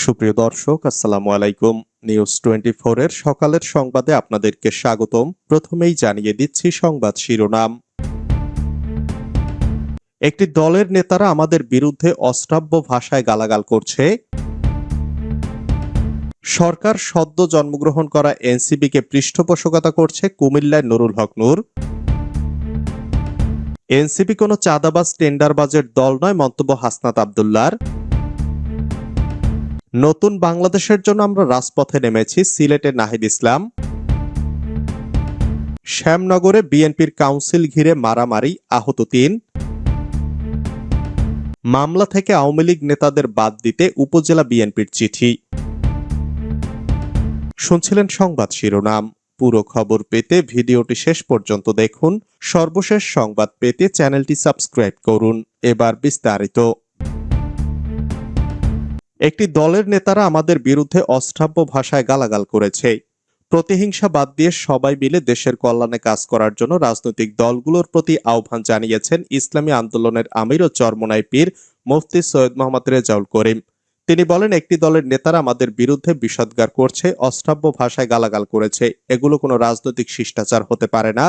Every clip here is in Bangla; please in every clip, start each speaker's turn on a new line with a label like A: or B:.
A: সুপ্রিয় দর্শক, আসসালামু আলাইকুম। নিউজ টোয়েন্টি এর সকালের সংবাদে আপনাদেরকে স্বাগতম। প্রথমেই জানিয়ে দিচ্ছি সংবাদ শিরোনাম। একটি দলের নেতারা আমাদের বিরুদ্ধে অশ্রাব্য ভাষায় গালাগাল করছে। সরকার সদ্য জন্মগ্রহণ করা এনসিবিকে পৃষ্ঠপোষকতা করছে কুমিল্লায় নুরুল হক নূর। এনসিপি কোনো চাঁদাবাজ টেন্ডারবাজের দল নয়, মন্তব্য হাসনাত আবদুল্লার। নতুন বাংলাদেশের জন্য আমরা রাজপথে নেমেছি সিলেটে নাহিদ ইসলাম। শ্যামনগরে বিএনপির কাউন্সিল ঘিরে মারামারি, আহত তিন। মামলা থেকে আওয়ামী লীগ নেতাদের বাদ দিতে উপজেলা বিএনপির চিঠি। শুনছিলেন সংবাদ শিরোনাম। পুরো খবর পেতে ভিডিওটি শেষ পর্যন্ত দেখুন। সর্বশেষ সংবাদ পেতে চ্যানেলটি সাবস্ক্রাইব করুন। এবার বিস্তারিত। একটি দলের নেতারা আমাদের বিরুদ্ধে অশ্রাব্য ভাষায় গালাগাল করেছে। প্রতিহিংসা বাদ দিয়ে সবাই মিলে দেশের কল্যাণে কাজ করার জন্য রাজনৈতিক দলগুলোর প্রতি আহ্বান জানিয়েছেন ইসলামী আন্দোলনের আমির ও চরমনাই পীর মুফতি সৈয়দ মোহাম্মদ রেজাউল করিম। তিনি বলেন, একটি দলের নেতারা আমাদের বিরুদ্ধে বিষদগার করছে অশ্রাব্য ভাষায় গালাগাল করেছে। এগুলো কোনো রাজনৈতিক শিষ্টাচার হতে পারে না।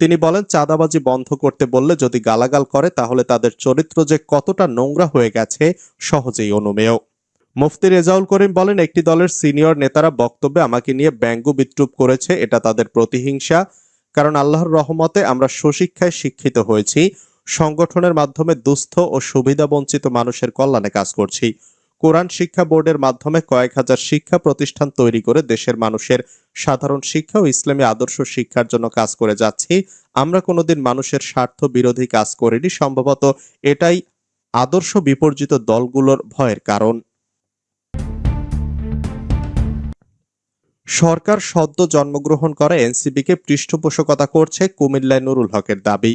A: তিনি বলেন, চাঁদাবাজি বন্ধ করতে বললে যদি গালাগাল করে, তাহলে তাদের চরিত্র যে কতটা নোংরা হয়ে গেছে, সহজেই অনুমেয়। মুফতি রেজাউল করিম বলেন, একটি দলের সিনিয়র নেতারা বক্তব্যে আমাকে নিয়ে ব্যঙ্গ বিদ্রুপ করেছে, এটা তাদের প্রতিহিংসা। কারণ আল্লাহর রহমতে আমরা সুশিক্ষায় শিক্ষিত হয়েছি, সংগঠনের মাধ্যমে দুস্থ ও সুবিধাবঞ্চিত মানুষের কল্যাণে কাজ করছি। কোরআন শিক্ষা বোর্ডের মাধ্যমে কয়েক হাজার শিক্ষা প্রতিষ্ঠান তৈরি করে দেশের মানুষের সাধারণ শিক্ষা ও ইসলামী আদর্শ শিক্ষার জন্য কাজ করে যাচ্ছি। আমরা কোনোদিন মানুষের স্বার্থ বিরোধী কাজ করিনি, সম্ভবত এটাই আদর্শ বিপর্জিত দলগুলোর ভয়ের কারণ। সরকার সদ্য জন্মগ্রহণ করা এনসিবিকে পৃষ্ঠপোষকতা করছে কুমিল্লায় নুরুল হকের দাবি।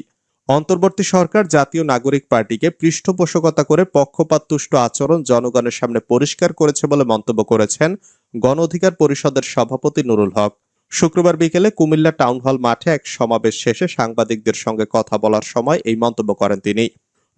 A: অন্তর্বর্তী সরকার জাতীয় নাগরিক পার্টিকে পৃষ্ঠপোষকতা করে পক্ষপাততুষ্ট আচরণ জনগণের সামনে পরিষ্কার করেছে বলে মন্তব্য করেছেন গণ অধিকার পরিষদের সভাপতি নুরুল হক। শুক্রবার বিকেলে কুমিল্লা টাউন হল মাঠে এক সমাবেশ শেষে সাংবাদিকদের সঙ্গে কথা বলার সময় এই মন্তব্য করেন তিনি।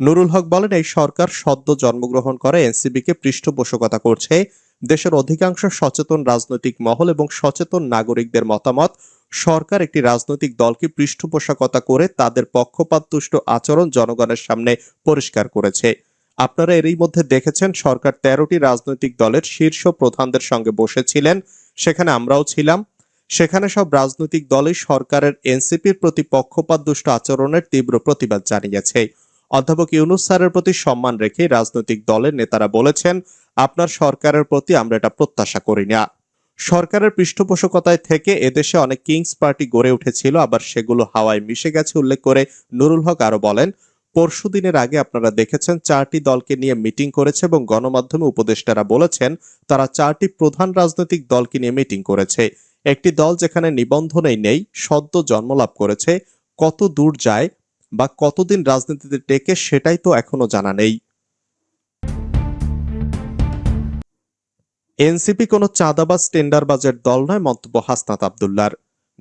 A: নুরুল হক বলেন, এই সরকার সদ্য জন্মগ্রহণ করে এনসিবিকে পৃষ্ঠপোষকতা করছে। দেশের অধিকাংশ সচেতন রাজনৈতিক মহল এবং সচেতন নাগরিকদের মতামত, সরকার একটি রাজনৈতিক দলকে পৃষ্ঠপোষকতা করে তাদের পক্ষপাততুষ্ট আচরণ জনগণের সামনে পরিষ্কার করেছে। আপনারা এরই মধ্যে দেখেছেন, সরকার তেরোটি রাজনৈতিক দলের শীর্ষ প্রধানদের সঙ্গে বসেছিলেন। সেখানে আমরাও ছিলাম। সেখানে সব রাজনৈতিক দলই সরকারের এনসিপির প্রতি পক্ষপাত দুষ্ট আচরণের তীব্র প্রতিবাদ জানিয়েছে। অধ্যাপক ইউনুস স্যারের প্রতি সম্মান রেখে রাজনৈতিক দলের নেতারা বলেছেন, আপনার সরকারের প্রতি আমরা এটা প্রত্যাশা করি না। সরকারের পৃষ্ঠপোষকতায় থেকে এদেশে অনেক কিংস পার্টি গড়ে উঠেছিল, আবার সেগুলো হাওয়ায় মিশে গেছে, উল্লেখ করে নুরুল হক আরও বলেন, পরশু দিনের আগে আপনারা দেখেছেন চারটি দলকে নিয়ে মিটিং করেছে এবং গণমাধ্যমে উপদেষ্টারা বলেছেন, তারা চারটি প্রধান রাজনৈতিক দলকে নিয়ে মিটিং করেছে। একটি দল যেখানে নিবন্ধনেই নেই, সদ্য জন্মলাভ করেছে, কত দূর যায় বা কতদিন রাজনীতিতে টেকে সেটাই তো এখনও জানা নেই। এনসিপি কোনো চাঁদাবাজ টেন্ডারবাজের দল নয়, মন্তব্য হাসনাত আবদুল্লার।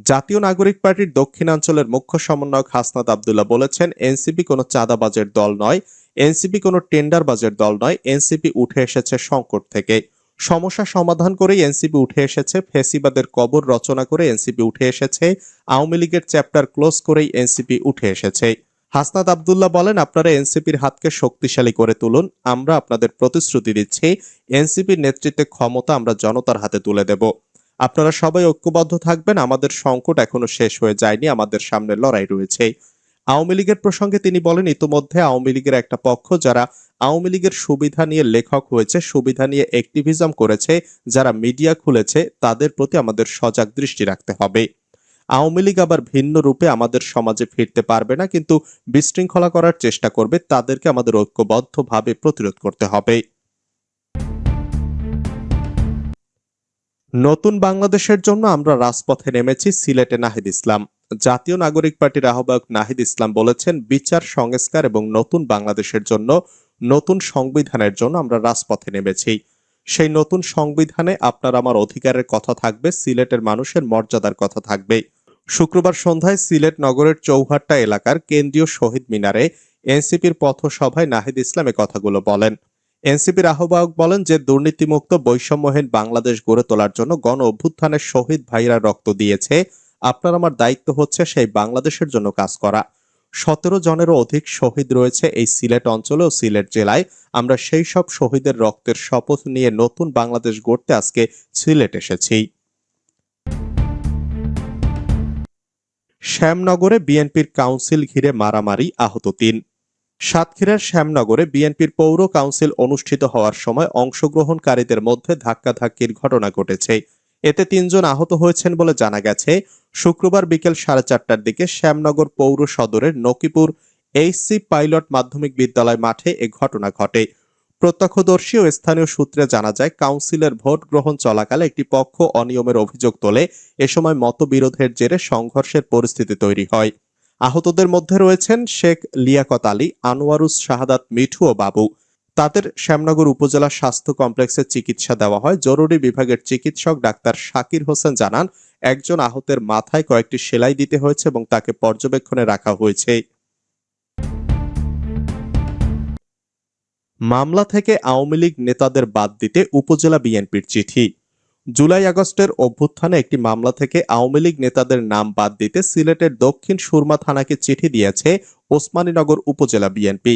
A: জাতীয় নাগরিক পার্টির দক্ষিণাঞ্চলের মুখ্য সমন্বয়ক হাসনাত আবদুল্লাহ বলেছেন, এনসিপি কোনো চাঁদাবাজের দল নয়, এনসিপি কোনো টেন্ডারবাজের দল নয়, এনসিপি উঠে এসেছে সংকট থেকে। সমস্যা সমাধান করেই এনসিপি উঠে এসেছে। ফেসিবাদের কবর রচনা করে এনসিপি উঠে এসেছে। আওয়ামী লীগের চ্যাপ্টার ক্লোজ করেই এনসিপি উঠে এসেছে। হাসনাত আবদুল্লাহ বলেন, আপনারা এনসিপির হাতকে শক্তিশালী করে তুলুন, আমরা আপনাদের প্রতিশ্রুতি দিচ্ছি, এনসিপির নেতৃত্বে ক্ষমতা আমরা জনতার হাতে তুলে দেব। আপনারা সবাই ঐক্যবদ্ধ থাকবেন, আমাদের সংকট এখনও শেষ হয়ে যায়নি, আমাদের সামনে লড়াই রয়েছে। আওয়ামী লীগের প্রসঙ্গে তিনি বলেন, ইতোমধ্যে আওয়ামী লীগের একটা পক্ষ যারা আওয়ামী লীগের সুবিধা নিয়ে লেখক হয়েছে, সুবিধা নিয়ে অ্যাক্টিভিজম করেছে, যারা মিডিয়া খুলেছে, তাদের প্রতি আমাদের সজাগ দৃষ্টি রাখতে হবে। আওয়ামী লীগ আবার ভিন্ন রূপে আমাদের সমাজে ফিরতে পারবে না, কিন্তু বিশৃঙ্খলা করার চেষ্টা করবে, তাদেরকে আমাদের ঐক্যবদ্ধভাবে প্রতিরোধ করতে হবে। নতুন বাংলাদেশের জন্য আমরা রাজপথে নেমেছি সিলেটে নাহিদ ইসলাম। জাতীয় নাগরিক পার্টির আহ্বায়ক নাহিদ ইসলাম বলেছেন, বিচার, সংস্কার এবং নতুন বাংলাদেশের জন্য নতুন সংবিধানের জন্য আমরা রাজপথে নেমেছি। সেই নতুন সংবিধানে আপনার আমার অধিকারের কথা থাকবে, সিলেটের মানুষের মর্যাদার কথা থাকবে। শুক্রবার সন্ধ্যায় সিলেট নগরের চৌহাট্টা এলাকার কেন্দ্রীয় শহীদ মিনারে এনসিপির পথসভায় নাহিদ ইসলাম কথাগুলো বলেন। এনসিপির আহ্বায়ক বলেন যে, দুর্নীতিমুক্ত বৈষম্যহীন বাংলাদেশ গড়ে তোলার জন্য গণ অভ্যুত্থানের শহীদ ভাইরা রক্ত দিয়েছে। আপনার আমার দায়িত্ব হচ্ছে সেই বাংলাদেশের জন্য কাজ করা। সতেরো জনেরও অধিক শহীদ রয়েছে এই সিলেট অঞ্চলে ও সিলেট জেলায়। আমরা সেই সব শহীদের রক্তের শপথ নিয়ে নতুন বাংলাদেশ গড়তে আজকে সিলেট এসেছি। শ্যামনগরে বিএনপির কাউন্সিল ঘিরে মারামারি আহত তিন। সাতক্ষীরার শ্যামনগরে বিএনপির পৌর কাউন্সিল অনুষ্ঠিত হওয়ার সময় অংশগ্রহণকারীদের মধ্যে ধাক্কাধাক্কির ঘটনা ঘটেছে। এতে তিনজন আহত হয়েছেন বলে জানা গেছে। শুক্রবার বিকেল সাড়ে চারটার দিকে শ্যামনগর পৌর সদরের নকিপুর এইচসি পাইলট মাধ্যমিক বিদ্যালয় মাঠে এ ঘটনা ঘটে। প্রত্যক্ষদর্শী ও স্থানীয় সূত্রে জানা যায়, কাউন্সিলের ভোট গ্রহণ চলাকালে একটি পক্ষ অনিয়মের অভিযোগ তোলে। এ সময় মতবিরোধের জেরে সংঘর্ষের পরিস্থিতি তৈরি হয়। আহতদের মধ্যে রয়েছেন শেখ লিয়াকত আলী, আনোয়ারুস শাহাদাত মিঠু ও বাবু। তাদের শ্যামনগর উপজেলা স্বাস্থ্য কমপ্লেক্সে চিকিৎসা দেওয়া হয়। জরুরি বিভাগের চিকিৎসক ডাক্তার শাকির হোসেন জানান, একজন আহতের মাথায় কয়েকটি সেলাই দিতে হয়েছে এবং তাকে পর্যবেক্ষণে রাখা হয়েছে। মামলা থেকে আওয়ামী লীগ নেতাদের বাদ দিতে উপজেলা বিএনপির চিঠি। জুলাই আগস্টের অভ্যুত্থানে একটি মামলা থেকে আওয়ামী লীগ নেতাদের নাম বাদ দিতে সিলেটের দক্ষিণ সুরমা থানাকে চিঠি দিয়েছে ওসমানীনগর উপজেলা বিএনপি।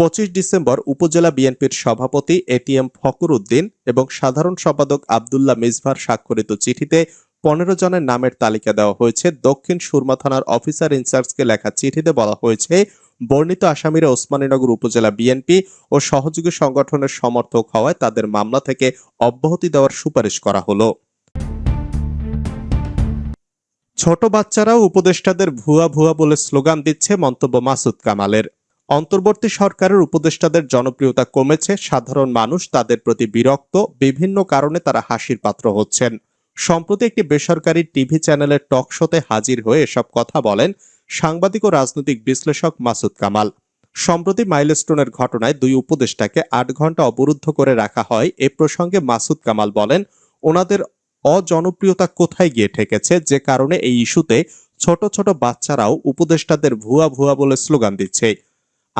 A: পঁচিশ ডিসেম্বর উপজেলা বিএনপির সভাপতি এটিএম ফকর উদ্দিন এবং সাধারণ সম্পাদক আবদুল্লাহ মিসভার স্বাক্ষরিত চিঠিতে পনেরো জনের নামের তালিকা দেওয়া হয়েছে। দক্ষিণ সুরমা থানার অফিসার ইনচার্জকে লেখা চিঠিতে বলা হয়েছে, বর্ণিত আসামিরা ওসমানীনগর উপজেলা বিএনপি ও সহযোগী সংগঠনের সমর্থক হওয়ায় তাদের মামলা থেকে অব্যাহতি দেওয়ার সুপারিশ করা হলো। ছোট বাচ্চারাও উপদেষ্টাদের ভুয়া ভুয়া বলে স্লোগান দিচ্ছে মন্তব্য মাসুদ কামালের। অন্তর্বর্তী সরকারের উপদেষ্টাদের জনপ্রিয়তা কমেছে। সাধারণ মানুষ তাদের প্রতি বিরক্ত। বিভিন্ন কারণে তারা হাসির পাত্র হচ্ছেন। সম্প্রতি একটি বেসরকারি টিভি চ্যানেলের টক শোতে হাজির হয়ে এসব কথা বলেন সাংবাদিক ও রাজনৈতিক বিশ্লেষক মাসুদ কামাল। সম্প্রতি মাইলস্টোনের ঘটনায় দুই উপদেষ্টাকে আট ঘণ্টা অবরুদ্ধ করে রাখা হয়। এ প্রসঙ্গে মাসুদ কামাল বলেন, ওনাদের অজনপ্রিয়তা কোথায় গিয়ে ঠেকেছে? যে কারণে এই ইস্যুতে ছোট ছোট বাচ্চারাও উপদেষ্টাদের ভুয়া ভুয়া বলে স্লোগান দিচ্ছে।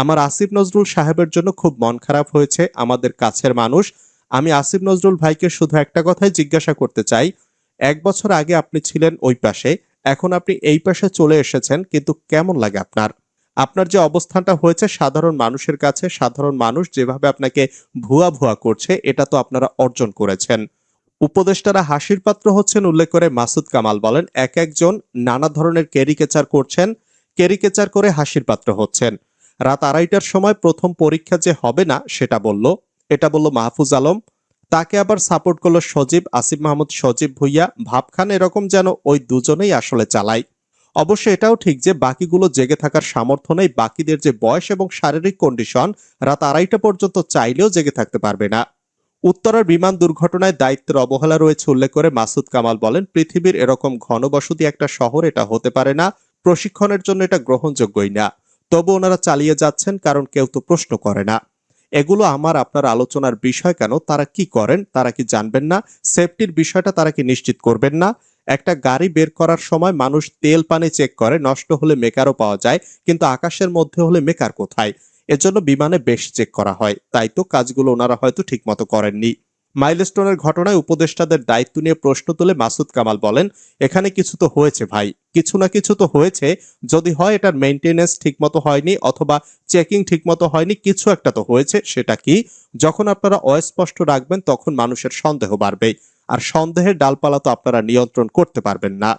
A: আমার আসিফ নজরুল সাহেবের জন্য খুব মন খারাপ হয়েছে, আমাদের কাছের মানুষ। আমি আসিফ নজরুল ভাইকে শুধু একটা কথাই জিজ্ঞাসা করতে চাই। এক বছর আগে আপনি ছিলেন ওই পাশে, এখন আপনি এই পাশে চলে এসেছেন, কিন্তু কেমন লাগে আপনার? আপনার যে অবস্থানটা হয়েছে সাধারণ মানুষের কাছে, সাধারণ মানুষ যেভাবে আপনাকে ভুয়া ভুয়া করছে, এটা তো আপনারা অর্জন করেছেন। উপদেষ্টারা হাসির পাত্র হচ্ছেন উল্লেখ করে মাসুদ কামাল বলেন, এক একজন নানা ধরনের ক্যারিকেচার করছেন, ক্যারিকেচার করে হাসির পাত্র হচ্ছেন। রাত আড়াইটার সময় প্রথম পরীক্ষা যে হবে না, সেটা বলল। এটা বলল মাহফুজ আলম। তাকে আবার সাপোর্ট করল সজীব, আসিফ মাহমুদ, সজীব ভুইয়া। ভাবখান এরকম যেন ওই দুজনেই আসলে চালায়। অবশ্য এটাও ঠিক যে বাকিগুলো জেগে থাকার সামর্থ্য নেই, বাকিদের যে বয়স এবং শারীরিক কন্ডিশন রাত আড়াইটা পর্যন্ত চাইলেও জেগে থাকতে পারবে না। উত্তরার বিমান দুর্ঘটনায় দায়িত্বের অবহেলা রয়েছে উল্লেখ করে মাসুদ কামাল বলেন, পৃথিবীর এরকম ঘনবসতি একটা শহর, এটা হতে পারে না। প্রশিক্ষণের জন্য এটা গ্রহণযোগ্যই না। তবু ওনারা চালিয়ে যাচ্ছেন কারণ কেউ তো প্রশ্ন করে না। এগুলো আমার, আপনার আলোচনার বিষয় কেন? তারা কি করেন? তারা কি জানবেন না? সেফটির বিষয়টা তারা কি নিশ্চিত করবেন না? একটা গাড়ি বের করার সময় মানুষ তেল পানি চেক করে, নষ্ট হলে মেকারও পাওয়া যায়, কিন্তু আকাশের মধ্যে হলে মেকার কোথায়? এজন্য বিমানে বেশ চেক করা হয়। তাই তো কাজগুলো ওনারা হয়তো ঠিকমতো করেননি। মাইলস্টোনের ঘটনায় উপদেষ্টাদের দায়িত্ব নিয়ে প্রশ্ন তুলে মাসুদ কামাল বলেন, এখানে কিছু তো হয়েছে ভাই। কিছু না কিছু তো হয়েছে। যদি হয় এটার মেনটেনেন্স ঠিকমতো হয়নি অথবা চেকিং ঠিকমতো হয়নি, কিছু একটা তো হয়েছে। সেটা কি? যখন আপনারা অস্পষ্ট রাখবেন, তখন মানুষের সন্দেহ বাড়বে। আর সন্দেহের ডালপালা তো আপনারা নিয়ন্ত্রণ করতে পারবেন না।